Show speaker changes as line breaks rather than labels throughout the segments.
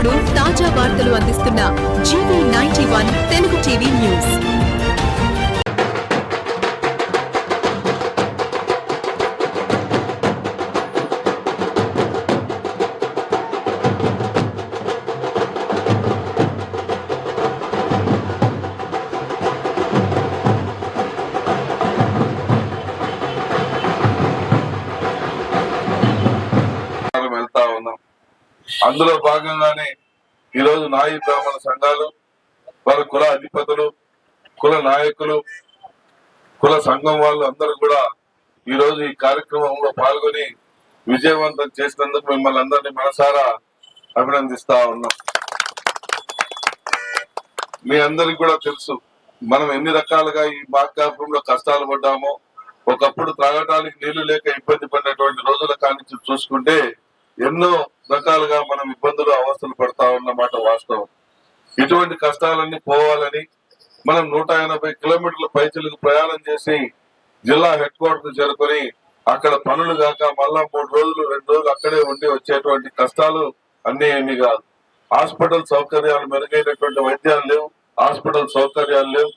ఎప్పటికప్పుడు తాజా వార్తలు అందిస్తున్న GV ninety one Telugu TV news.
అందులో భాగంగానే ఈరోజు నాయి బ్రాహ్మణ సంఘాలు వారి కుల అధిపతులు కుల నాయకులు కుల సంఘం వాళ్ళు అందరూ కూడా ఈ రోజు ఈ కార్యక్రమంలో పాల్గొని విజయవంతం చేసినందుకు మిమ్మల్ని అందరినీ మనసారా అభినందిస్తా ఉన్నాం. మీ అందరికి కూడా తెలుసు మనం ఎన్ని రకాలుగా ఈ మార్గాపురంలో కష్టాలు పడ్డామో ఒకప్పుడు త్రాగటానికి నీళ్ళు లేక ఇబ్బంది పడినటువంటి రోజుల కానించి చూసుకుంటే ఎన్నో రకాలుగా మనం ఇబ్బందులు అవస్థలు పడతా ఉన్నమాట వాస్తవం. ఇటువంటి కష్టాలన్నీ పోవాలని మనం నూట ఎనభై కిలోమీటర్ల పైచలకు ప్రయాణం చేసి జిల్లా హెడ్ క్వార్టర్ చేరుకొని అక్కడ పనులు కాక మళ్ళా మూడు రోజులు రెండు రోజులు అక్కడే ఉండి వచ్చేటువంటి కష్టాలు అన్ని ఏమి కాదు. హాస్పిటల్ సౌకర్యాలు మెరుగైనటువంటి వైద్యాలు లేవు హాస్పిటల్ సౌకర్యాలు లేవు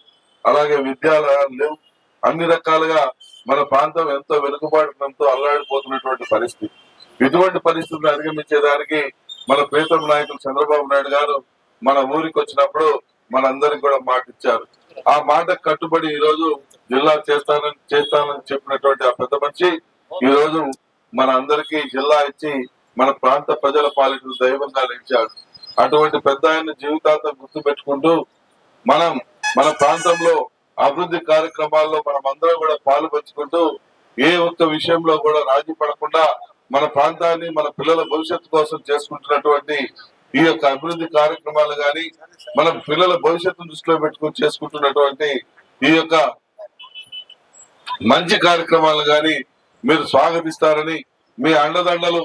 అలాగే విద్యాలయాలు లేవు. అన్ని రకాలుగా మన ప్రాంతం ఎంతో వెనుకబాటునంతో అల్లాడిపోతున్నటువంటి పరిస్థితి. ఇటువంటి పరిస్థితులు అధిగమించేదానికి మన ప్రీతం నాయకులు చంద్రబాబు నాయుడు గారు మన ఊరికి వచ్చినప్పుడు మనందరికి కూడా మాట ఇచ్చారు. ఆ మాట కట్టుబడి ఈ రోజు జిల్లా చేస్తానని చేస్తానని చెప్పినటువంటి ఆ పెద్ద మనిషి ఈ రోజు మన అందరికీ జిల్లా ఇచ్చి మన ప్రాంత ప్రజల పాలిటలు దైవంగా నిలిచాడు. అటువంటి పెద్ద ఆయన జీవితాంతం గుర్తు పెట్టుకుంటూ మనం మన ప్రాంతంలో అభివృద్ధి కార్యక్రమాల్లో మనం అందరం కూడా పాలు పంచుకుంటూ ఏ ఒక్క విషయంలో కూడా రాజీ పడకుండా మన ప్రాంతాన్ని మన పిల్లల భవిష్యత్తు కోసం చేసుకుంటున్నటువంటి ఈ యొక్క అభివృద్ధి కార్యక్రమాలు గాని మన పిల్లల భవిష్యత్తును దృష్టిలో పెట్టుకుని చేసుకుంటున్నటువంటి ఈ యొక్క మంచి కార్యక్రమాలు గాని మీరు స్వాగతిస్తారని మీ అండదండలు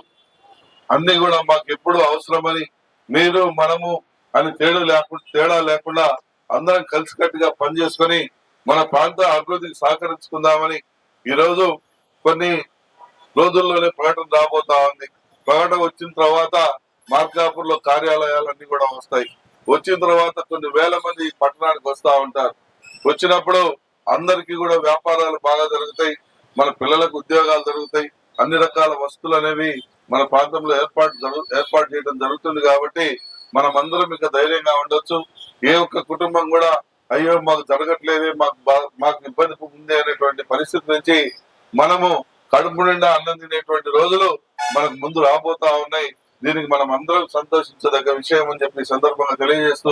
అన్ని కూడా మాకు ఎప్పుడు అవసరమని మీరు మనము అని తేడా లేకుండా తేడా లేకుండా అందరం కలిసికట్టుగా పనిచేసుకొని మన ప్రాంత అభివృద్ధికి సహకరించుకుందామని ఈరోజు కొన్ని రోజుల్లోనే ప్రకటన రాబోతా ఉంది. ప్రకటన వచ్చిన తర్వాత మార్కాపూర్లో కార్యాలయాలన్నీ కూడా వస్తాయి. వచ్చిన తర్వాత కొన్ని వేల మంది పట్టణానికి వస్తా ఉంటారు. వచ్చినప్పుడు అందరికీ కూడా వ్యాపారాలు బాగా జరుగుతాయి. మన పిల్లలకు ఉద్యోగాలు జరుగుతాయి. అన్ని రకాల వస్తువులు అనేవి మన ప్రాంతంలో ఏర్పాటు జరుగు- ఏర్పాటు చేయడం జరుగుతుంది కాబట్టి మనం అందరం ఇంకా ధైర్యంగా ఉండొచ్చు. ఏ ఒక్క కుటుంబం కూడా అయ్యో మాకు జరగట్లేదే మాకు బా- మాకు ఇబ్బంది ఉంది అనేటువంటి పరిస్థితి నుంచి మనము కడుపు నిండా అన్నం తినేటువంటి రోజులు మనకు ముందు రాబోతా ఉన్నాయి. దీనికి మనం అందరం సంతోషించదగ్గ విషయం అని చెప్పి సందర్భంగా తెలియజేస్తూ